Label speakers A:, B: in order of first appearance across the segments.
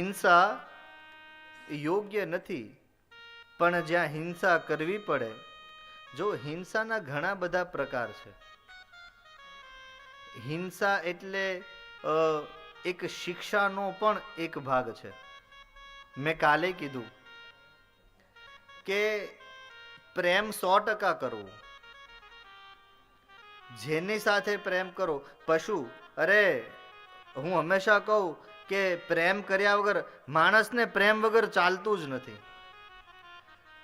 A: હિંસા યોગ્ય નથી, પણ જ્યાં હિંસા કરવી પડે, જો હિંસાના ઘણા બધા પ્રકાર છે. હિંસા એટલે એક શિક્ષાનો પણ એક ભાગ છે. મેં કાલે કીધું કે પ્રેમ સો ટકા કરવો. જેની સાથે પ્રેમ કરો, પશુ, અરે, હું હંમેશા કહું કે પ્રેમ કર્યા વગર માણસને પ્રેમ વગર ચાલતું જ નથી.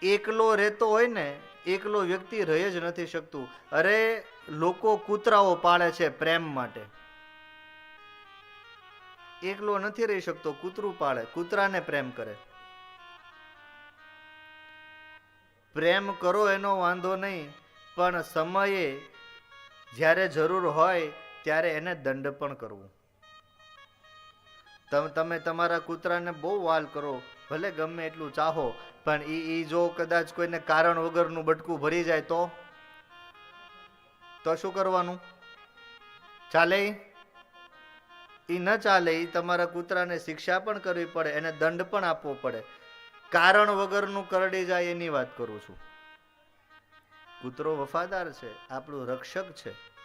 A: એકલો રહેતો હોય ને, એકલો વ્યક્તિ રહી જ નથી શકતું. અરે, લોકો કૂતરાઓ પાળે છે પ્રેમ માટે. એકલો નથી રહી શકતો, કૂતરું પાળે, કૂતરાને પ્રેમ કરે. પ્રેમ કરો એનો વાંધો નહીં, પણ સમયે જ્યારે જરૂર હોય ત્યારે એને દંડ પણ કરવું. તમે તમે તમારા કૂતરાને બહુ વાલ કરો, ભલે ગમે એટલું ચાહો, પણ ઈ ઈ જો કદાચ કોઈને કારણ વગરનું બટકું ભરી જાય તો? તો શું કરવાનું? ચાલે ઈ? ન ચાલે, ઈ તમારા કૂતરાને શિક્ષા પણ કરવી પડે, એને દંડ પણ આપવો પડે. કારણ વગરનું કરડી જાય એની વાત કરું છું. કૂતરો વફાદાર છે, આપણું રક્ષક છે.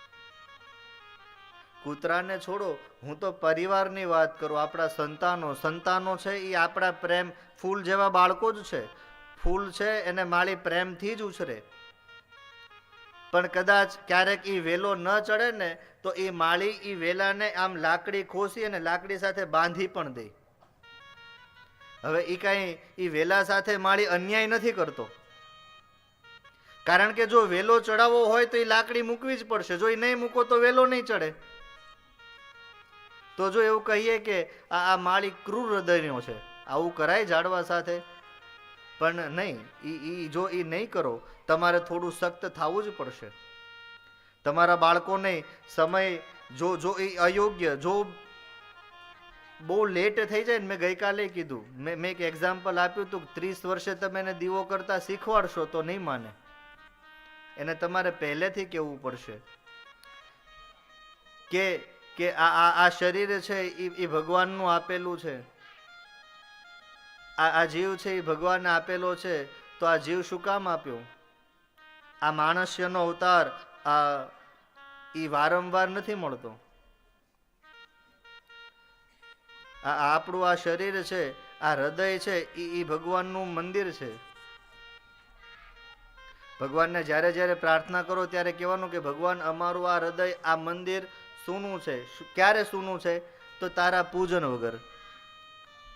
A: કૂતરાને છોડો, હું તો પરિવારની વાત કરું, આપણા સંતાનો સંતાનો છે એ આપણા પ્રેમ, ફૂલ જેવા બાળકો જ છે. ફૂલ છે એને માળી પ્રેમથી જ ઉછરે. પણ કદાચ ક્યારેક એ વેલો ન ચડે ને, તો એ માળી એ વેલાને આમ લાકડી ખોસી અને લાકડી સાથે બાંધી પણ દે. હવે એ કાંઈ એ વેલા સાથે માળી અન્યાય નથી કરતો. કારણ કે જો વેલો ચડાવવો હોય તો એ લાકડી મૂકવી જ પડશે, જો એ નહીં મૂકો તો વેલો નહીં ચડે. તો જો એવું કહીએ કે આ આ માળી ક્રૂર હૃદયનો છે, આવું કરાય ઝાડવા સાથે? પણ નહીં એ એ જો એ નહીં કરો, તમારે થોડું સખ્ત થવું જ પડશે. તમારા બાળકોને સમય, જો જો એ અયોગ્ય, જો બહુ લેટ થઈ જાય ને મેં ગઈકાલે કીધું, મેં મેં એક એક્ઝામ્પલ આપ્યું હતું ત્રીસ વર્ષે તમે એને દીવો કરતા શીખવાડશો તો નહીં માને. એને તમારે પહેલેથી કહેવું પડશે કે કે આ આ આ શરીર છે એ ભગવાનનું આપેલું છે. આ આ જીવ છે એ ભગવાનને આપેલો છે, તો આ જીવ શું કામ આપ્યો? આ માણસ્યનો અવતાર, આ એ વારંવાર નથી મળતો. આ આપણું આ શરીર છે, આ હૃદય છે એ ભગવાનનું મંદિર છે. ભગવાનને જ્યારે જ્યારે પ્રાર્થના કરો ત્યારે કહેવાનું કે ભગવાન, અમારું આ હૃદય, આ મંદિર સૂનું છે? ક્યારે સૂનું છે? તો તારા પૂજન વગર.